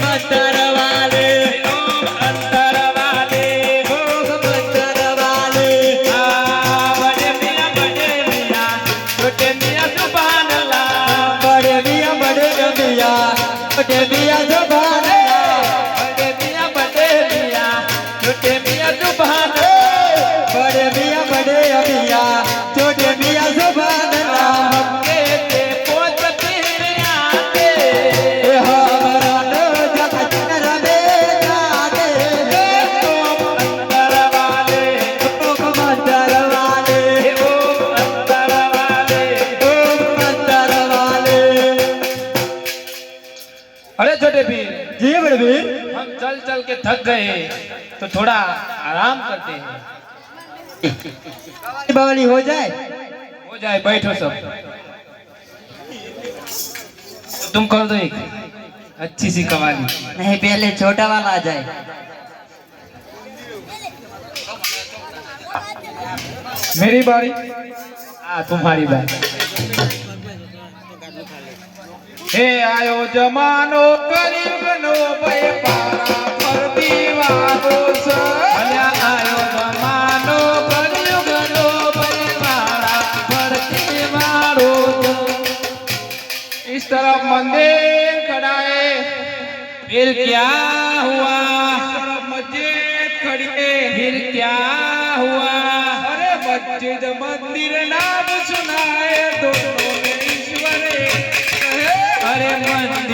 बता अरे छोटे पीर जी बड़े वीर हम चल चल के थक गए तो थोड़ा आराम करते हैं। बावली हो जाए। हो जाए बैठो सब। तो तुम कर दो एक अच्छी सी कवाली। नहीं पहले छोटा वाला आ जाए। मेरी बारी? हाँ तुम्हारी बारी। હે આયો જમાનો ગરીબનો ભય પારા પર દીવાનો છે અલ્યા આયો જમાનો ગરીબનો ભય પારા પર દીવાનો છે इस तरफ मंदिर खड़ा है फिर क्या हुआ इस तरफ मस्जिद खड़ी है फिर क्या हुआ अरे मस्जिद मंदिर नाम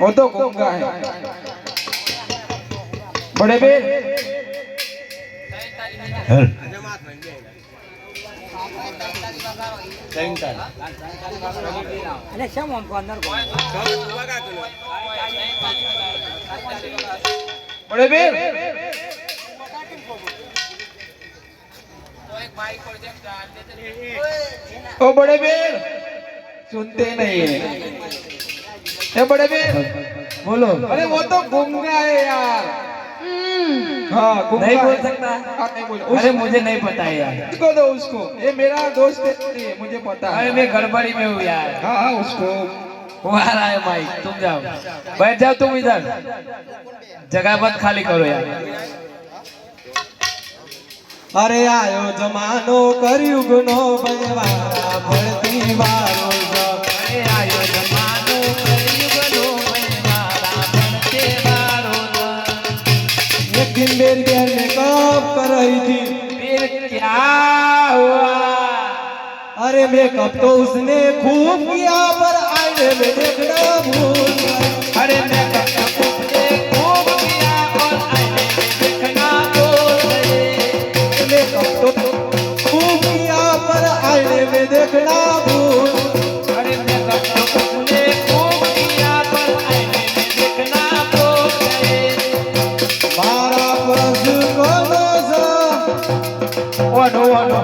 वो तो गूंगा है वो तो गूंगा है बड़े बेर बड़े बेर ओ बड़े बेर सुनते नहीं है ए बड़े बेर बोलो अरे वो तो गूंगा है यार हाँ गूंगा नहीं बोल है। सकता? हाँ, नहीं बोल अरे मुझे नहीं पता है यार उसको दो उसको ये मेरा दोस्त है मुझे पता अरे है मैं गड़बड़ी में हूँ यार हाँ हाँ उसको वो आ रहा है माइक तुम जाओ बैठ जाओ तुम इधर जगह मत खाली करो यार અરે આયો જમાનો કરિયુગનો ભયવાળા ભરતી વાળો છે. एक दिन मेरी बहन ने कब कर रही थी। फिर क्या हुआ? अरे मेकअप तो उसने खूब किया पर आईने में देखना भूल गई ઓનો ઓનો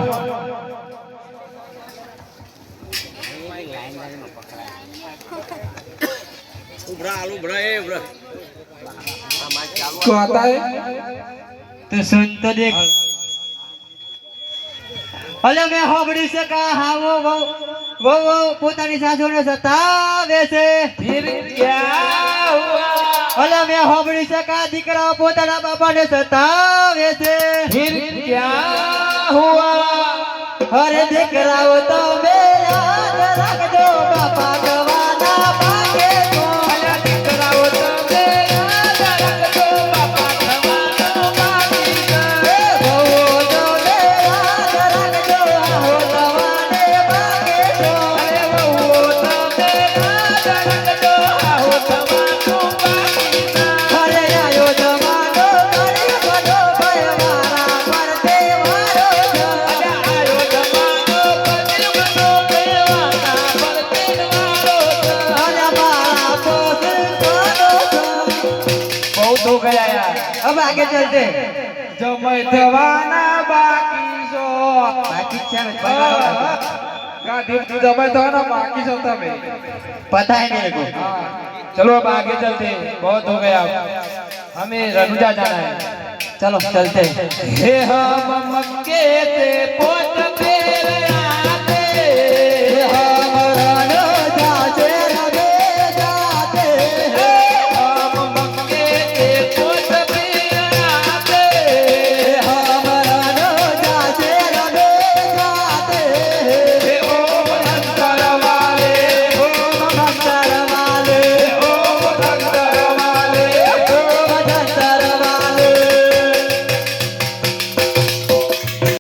ઉભરા આલુ ઉભરા સંત દેખ અલે મે હોબડી છે કા હાવો વો વો પોતાની સાસુને સતાવે છે હોબળી શકા દીકરા પોતાના બાપાને સતાવે છે. ક્યાં હુઆ? અરે દીકરાઓ तो गया यार अब आगे चलते जो मैथवाना बाकी सो बाकी चल गाधी जमे तो ना बाकी सो तमे पता है मेरे को चलो अब आगे चलते बहुत हो गया हमें रनुजा जाना है चलो चलते हे हम मक्के से पोत फेरे